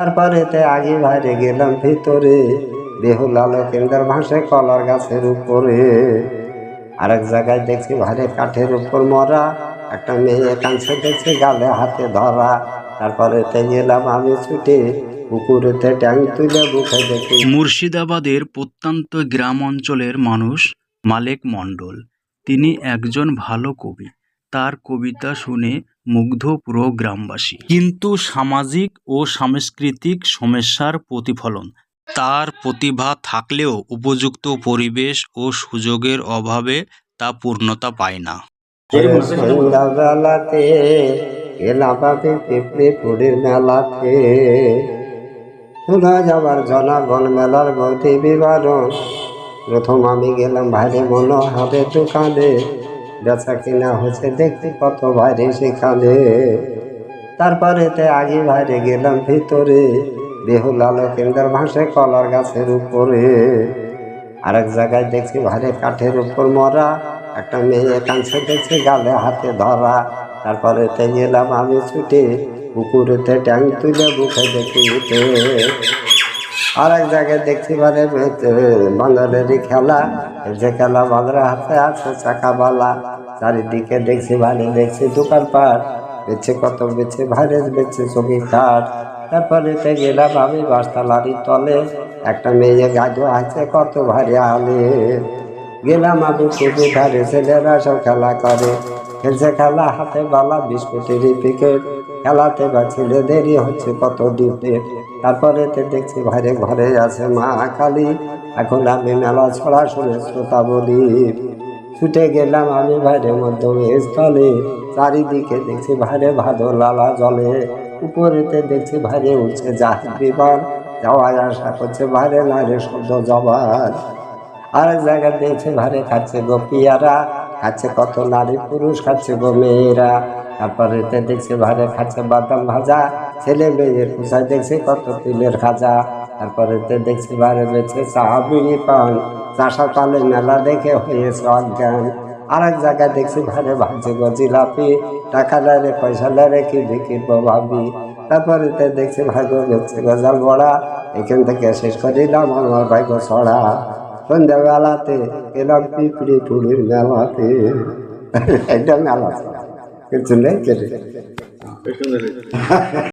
তারপরেতে আগে বাইরে গেলাম ভিতরে। বেহুলা লোকেন্দ্র ভাসে কলার গাছের উপরে। আরেক জায়গায় দেখছি ভারে কাঠের উপর মরা। একটা মেয়ে কাঁদছে, দেখছি গালে হাতে ধরা। তারপরেতে গেলাম আমি ছুটে পুকুরেতে ট্যাং তুলে বুকে দেখি। মুর্শিদাবাদের প্রত্যন্ত গ্রাম অঞ্চলের মানুষ মালেক মণ্ডল। তিনি একজন ভালো কবি। তার কবিতা শুনে মুগ্ধ পুরো গ্রামবাসী। কিন্তু সামাজিক ও সাংস্কৃতিক সমস্যার প্রতিফলন, তার প্রতিভা থাকলেও উপযুক্ত পরিবেশ ও সুযোগের অভাবে তা পূর্ণতা পায় না। পিঁপড়ে মেলাতে, শোনা যাবার জনাগণ মেলার গতি বিবরণ। প্রথম আমি গেলাম ভাইরে মনে হবে দোকানে বেচা কিনা হচ্ছে দেখতে কত ভাইরে সেখানে তারপরেতে আগে বাইরে গেলাম ভিতরে বেহুলা লোকেন্দ্র ভাসে কলার গাছের উপরে। আরেক জায়গায় দেখছি ভারে কাঠের উপর মরা, একটা মেয়ে কাঁদছে, দেখছি গালে হাতে ধরা। তারপরে তে গেলাম আমি ছুটে, পুকুরেতে ট্যাং তুলে বুকে দেখি উঠে এক জায়গায় দেখছি মানে বাঙালেরই খেলা। যে খেলা বাংলা হাতে আছে, চাকাবালা। চারিদিকে দেখছি ভালো দেখছি দোকানপাট। বেছে কত বেছে ভাইরে বেছে ছবি কাঠ। তারপরে তে গেলাম আমি বাসতালারি তলে। একটা মেয়ে গাজো আছে, কত ভারী আলে। গেলাম আমি খুবই ধারে ছেলেরা সব খেলা করে। খেলছে খেলা, হাতে বালা বিস্কুটের পিকেট খেলাতে বা ছেলেদেরই হচ্ছে, কত ডিপেট তারপরে তে দেখছি ভাইরে ঘরে আছে মা কালী। এখন আমি মেলা ছড়া শুনে শ্রোতা বলি। ছুটে গেলাম আমি ভাইরে মধ্যমে স্থলে। চারিদিকে দেখছি ভাইরে ভাদো লালা জলে। উপরেতে দেখছি ভাইরে উঠছে জাহাজ বিমান যাওয়া আসা করছে ভাইরে নারে শব্দ জবান। আরেক জায়গায় দেখছে ভাইরে খাচ্ছে গো পিয়ারা খাচ্ছে কত নারী পুরুষ খাচ্ছে গো মেয়েরা। তারপরে তে দেখছে ভাইরে খাচ্ছে বাদাম ভাজা, ছেলে মেয়ের কোথায় দেখছে কত তিলের খাজা। তারপরে তে দেখছি বাইরে বেছে চা পান, চাষা কালে মেলা দেখে হয়েছে অজ্ঞান। আর এক জায়গায় দেখছি ঘরে ভাবছে গো জিলাপি, টাকা লারে পয়সা লারে কি বিকিব ভাবি। তারপরে তে দেখছি ভাগ্য বেচছে গজাল বড়া, এখান থেকে শেষ করিলাম আমার ভাগ্য ছড়া। সন্ধ্যাবেলাতে এলাম পিঁপড়ি পুরীর মেলাতে একটা মেলা ছড়া কিছু নেই কেটে